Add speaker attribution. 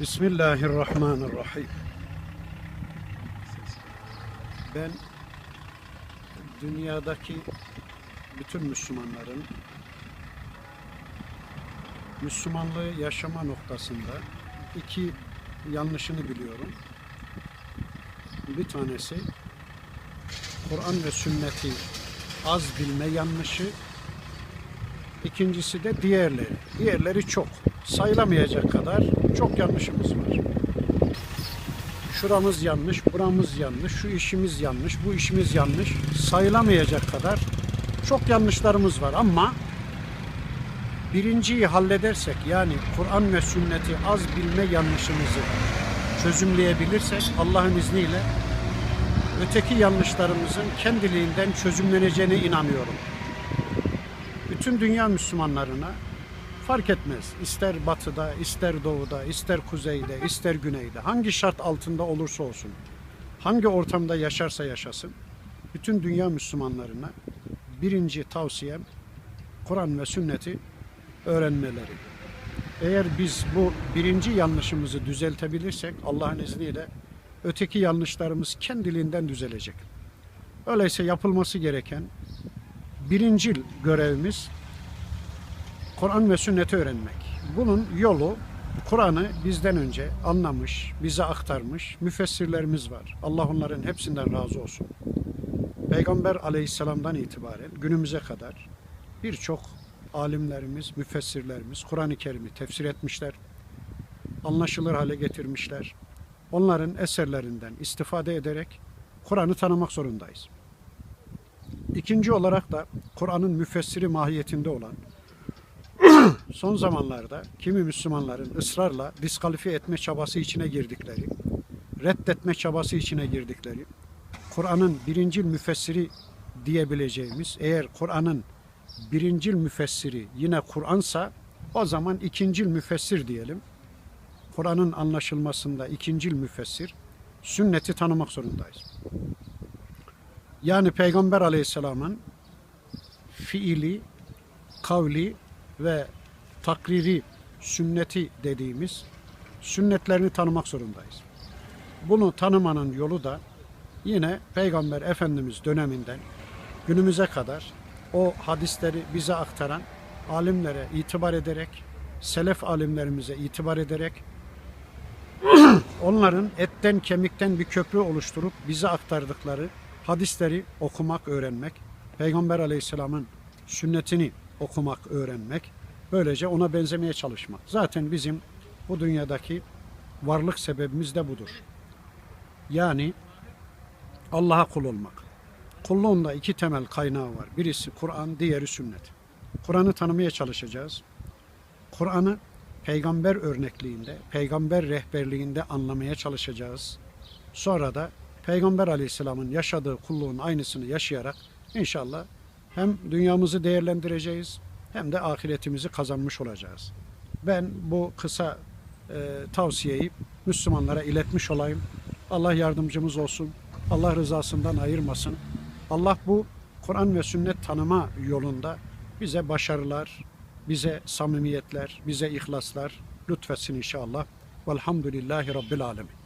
Speaker 1: Bismillahirrahmanirrahim. Ben dünyadaki bütün Müslümanların Müslümanlığı yaşama noktasında iki yanlışını biliyorum. Bir tanesi Kur'an ve sünneti az bilme yanlışı. İkincisi de diğerleri. Diğerleri çok. Sayılamayacak kadar çok yanlışımız var. Şuramız yanlış, buramız yanlış, şu işimiz yanlış, bu işimiz yanlış. Sayılamayacak kadar çok yanlışlarımız var ama birinciyi halledersek yani Kur'an ve sünneti az bilme yanlışımızı çözümleyebilirsek Allah'ın izniyle öteki yanlışlarımızın kendiliğinden çözümleneceğine inanıyorum. Bütün dünya Müslümanlarına fark etmez. İster batıda, ister doğuda, ister kuzeyde, ister güneyde, hangi şart altında olursa olsun, hangi ortamda yaşarsa yaşasın, bütün dünya Müslümanlarına birinci tavsiyem Kur'an ve sünneti öğrenmeleri. Eğer biz bu birinci yanlışımızı düzeltebilirsek Allah'ın izniyle öteki yanlışlarımız kendiliğinden düzelecek. Öyleyse yapılması gereken birincil görevimiz Kur'an ve sünneti öğrenmek. Bunun yolu Kur'an'ı bizden önce anlamış, bize aktarmış müfessirlerimiz var. Allah onların hepsinden razı olsun. Peygamber aleyhisselamdan itibaren günümüze kadar birçok alimlerimiz, müfessirlerimiz Kur'an-ı Kerim'i tefsir etmişler. Anlaşılır hale getirmişler. Onların eserlerinden istifade ederek Kur'an'ı tanımak zorundayız. İkinci olarak da Kur'an'ın müfessiri mahiyetinde olan son zamanlarda kimi Müslümanların ısrarla diskalifiye etme çabası içine girdikleri, reddetme çabası içine girdikleri, Kur'an'ın birincil müfessiri diyebileceğimiz, eğer Kur'an'ın birincil müfessiri yine Kur'ansa o zaman ikincil müfessir diyelim. Kur'an'ın anlaşılmasında ikincil müfessir, sünneti tanımak zorundayız. Yani Peygamber Aleyhisselam'ın fiili, kavli ve takriri sünneti dediğimiz sünnetlerini tanımak zorundayız. Bunu tanımanın yolu da yine Peygamber Efendimiz döneminden günümüze kadar o hadisleri bize aktaran alimlere itibar ederek, selef alimlerimize itibar ederek onların etten kemikten bir köprü oluşturup bize aktardıkları hadisleri okumak, öğrenmek, Peygamber Aleyhisselam'ın sünnetini okumak, öğrenmek, böylece ona benzemeye çalışmak. Zaten bizim bu dünyadaki varlık sebebimiz de budur. Yani Allah'a kul olmak. Kulluğun da iki temel kaynağı var. Birisi Kur'an, diğeri sünnet. Kur'an'ı tanımaya çalışacağız. Kur'an'ı peygamber örnekliğinde, peygamber rehberliğinde anlamaya çalışacağız. Sonra da Peygamber Aleyhisselam'ın yaşadığı kulluğun aynısını yaşayarak inşallah hem dünyamızı değerlendireceğiz hem de ahiretimizi kazanmış olacağız. Ben bu kısa e, tavsiyeyi Müslümanlara iletmiş olayım. Allah yardımcımız olsun. Allah rızasından ayırmasın. Allah bu Kur'an ve sünnet tanıma yolunda bize başarılar, bize samimiyetler, bize ihlaslar lütfetsin inşallah. Velhamdülillahi Rabbil Alemin.